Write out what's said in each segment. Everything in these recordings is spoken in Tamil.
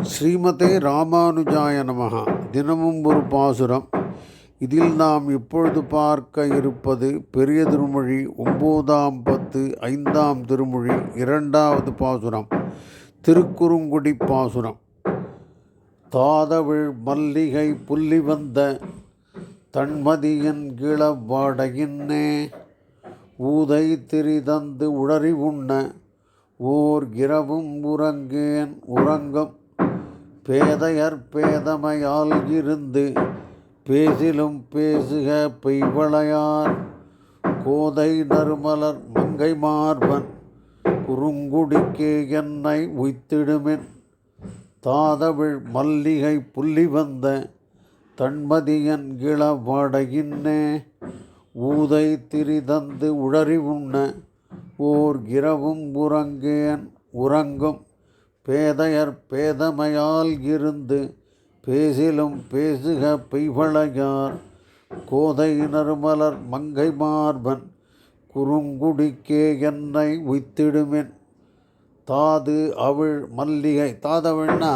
ஸ்ரீமதே ராமானுஜாய நமக தினமும் ஒரு பாசுரம். இதில் நாம் இப்பொழுது பார்க்க இருப்பது பெரிய திருமொழி ஒம்போதாம் பத்து ஐந்தாம் திருமொழி இரண்டாவது பாசுரம். திருக்குறுங்குடி பாசுரம். தாதவிழ் மல்லிகை புள்ளி வந்த தன்மதியன் கிளவாடையின்னே ஊதை திரிதந்து உளறி உண்ண ஓர் இரவும் உறங்கேன் உறங்கம் பேதையர் பேதமையால் இருந்து பேசிலும் பேசுக பெய்வளையார். கோதை நறுமலர் மங்கை மார்பன் குறுங்குடிக்கே என்னை உய்த்திடுமென். தாதவிழ் மல்லிகை புள்ளி வந்த தன்மதியன் கிளவாடையின்னே ஊதை திரிதந்து உழறி உண்ண ஓர் இரவும் உறங்கேன் உறங்கும் பேதையர் பேதமையால் இருந்து பேசிலும் பேசுக பெய்வளையார். கோதை நறுமலர் மங்கை மார்பன் குறுங்குடிக்கே என்னை உய்த்திடுமின். தாது அவிழ் மல்லிகை தாதவிழ்னா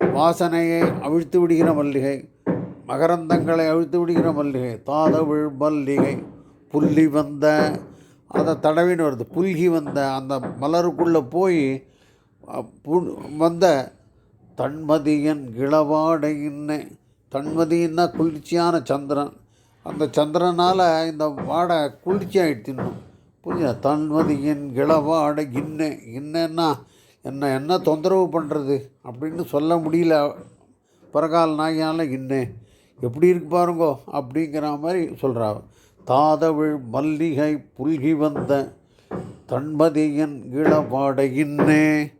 வாசனையை அவிழ்த்து விடுகிற மல்லிகை மகரந்தங்களை அவிழ்த்து விடுகிற மல்லிகை தாதவிழ் மல்லிகை புள்ளி வந்த அதை தடவின்னு வருது புல்கி வந்த அந்த மலருக்குள்ளே போய் வந்த தன்மதியன் இளவாடையின்னை தன்மதின்னா குளிர்ச்சியான சந்திரன். அந்த சந்திரனால் இந்த வாடை குளிர்ச்சி ஆகிடுத்தின்னும் புரியுதா தன்மதியன் இளவாடை இன்ன. இன்னன்னா என்ன என்ன தொந்தரவு பண்ணுறது அப்படின்னு சொல்ல முடியல. பிறகால் நாயால் இன்னே. எப்படி இருக்கு பாருங்கோ அப்படிங்கிற மாதிரி சொல்கிறா தாதவிழ் மல்லிகை புல்கி வந்த தன்மதியன் இளவாடையின்னே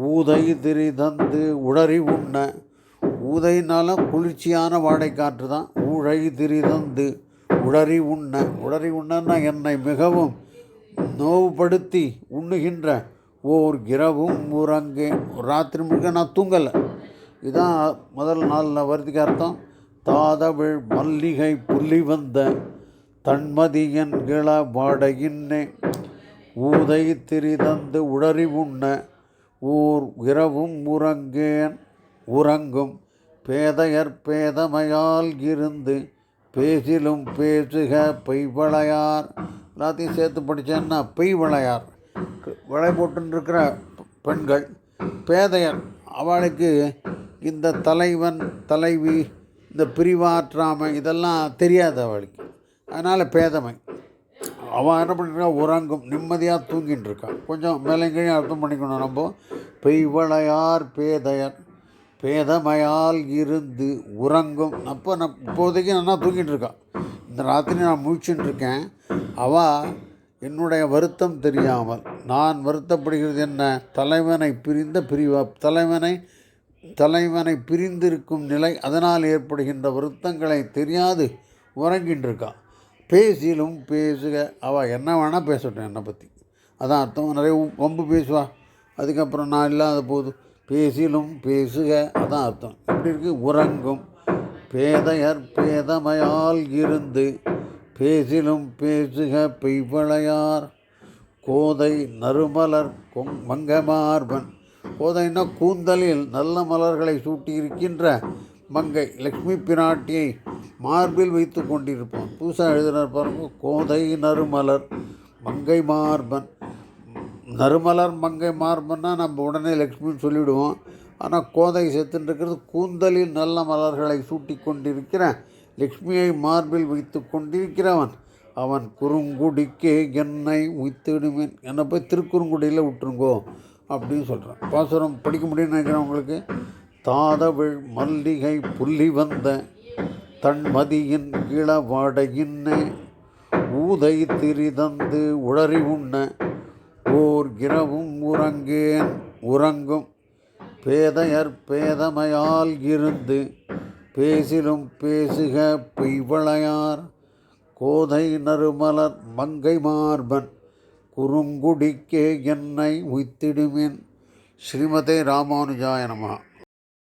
ஊதை திரி தந்து உளறி உண்ண. ஊதைனால குளிர்ச்சியான வாடைக்காற்று தான். ஊழை திரிதந்து உளறி உண்ண. உளறி உண்ணன்னா என்னை மிகவும் நோவுபடுத்தி உண்ணுகின்ற ஓர் இரவும் உறங்கேன் ராத்திரி முழுக்க நான் தூங்கலை. இதான் முதல் நாளில் வருதுக்கு அர்த்தம். தாதவிழ் மல்லிகை புள்ளி வந்த தன்மதியன் கிள வாடையின்னே. ஊதை திரி தந்து உளறி உண்ண. ஊர் இரவும் உறங்கேன். உறங்கும் பேதையர் பேதமையால் இருந்து பேசிலும் பேசுக பெய்வளையார். எல்லாத்தையும் சேர்த்து படித்தேன்னா பெய்வளையார். விளை போட்டுருக்கிற பெண்கள் பேதையர் அவளுக்கு இந்த தலைவன் தலைவி இந்த பிரிவாற்றாமை இதெல்லாம் தெரியாது அவளுக்கு. அதனால் பேதமை. அவன் என்ன பண்ணிருக்கா உறங்கும் நிம்மதியாக தூங்கின்னு இருக்கான் கொஞ்சம் மேலங்களையும் அர்த்தம் பண்ணிக்கணும் நம்ம. பெய்வளையார் பேதையர் பேதமையால் இருந்து உறங்கும். அப்போ நான் இப்போதைக்கு நல்லா தூங்கிட்டு இருக்கான் இந்த ராத்திரி நான் முழிச்சுட்டு இருக்கேன் அவள் என்னுடைய வருத்தம் தெரியாமல் நான் வருத்தப்படுகிறது என்ன? தலைவனை பிரிந்த பிரிவா தலைவனை தலைவனை பிரிந்திருக்கும் நிலை அதனால் ஏற்படுகின்ற வருத்தங்களை தெரியாது உறங்கின்றிருக்கான் பேசிலும் பேசுக. அவள் என்ன வேணால் பேசட்டும் என்னை பற்றி அதான் அர்த்தம். நிறைய வம்பு பேசுவா. அதுக்கப்புறம் நான் இல்லாத போது பேசிலும் பேசுக. அதான் அர்த்தம். எப்படி இருக்கு. உறங்கும். பேதையர் பேதமையால் இருந்து பேசிலும் பேசுக. பெய்வளையார். கோதை நறுமலர் கொங் மங்கமார்பன். கோதைன்னா கூந்தலில் நல்ல மலர்களை சூட்டியிருக்கின்ற மங்கை. லக்ஷ்மி பிராட்டியை மார்பில் வைத்து கொண்டிருப்பான். புதுசாக எழுதினார் பாருங்க கோதை நறுமலர் மங்கை மார்பன். நறுமலர் மங்கை மார்பன்னா நம்ம உடனே லக்ஷ்மின்னு சொல்லிவிடுவோம் ஆனால் கோதை செத்துன்றிருக்கிறது கூந்தலில் நல்ல மலர்களை சூட்டி கொண்டிருக்கிற லக்ஷ்மியை மார்பில் வைத்து கொண்டிருக்கிறவன் அவன் குறுங்குடிக்கே என்னை உய்த்திடுமேன் என்னை போய் திருக்குறுங்குடியில் விட்டுருங்கோ அப்படின்னு சொல்கிறான் பாசுரம் படிக்க முடியும்னு நினைக்கிறேன் உங்களுக்கு? தாதவிழ் மல்லிகை புள்ளி வந்த தன்மதியின் இளவாடையின்னே ஊதை திரிதந்து உளறி உண்ண ஓர் இரவும் உறங்கேன் உறங்கும் பேதையர் பேதமையால் இருந்து பேசிலும் பேசுக பெய்வளையார் கோதை நறுமலர் மங்கை மார்பன் குறுங்குடிக்கே என்னை உய்த்திடுமேன் ஸ்ரீமதே ராமானுஜாயனமா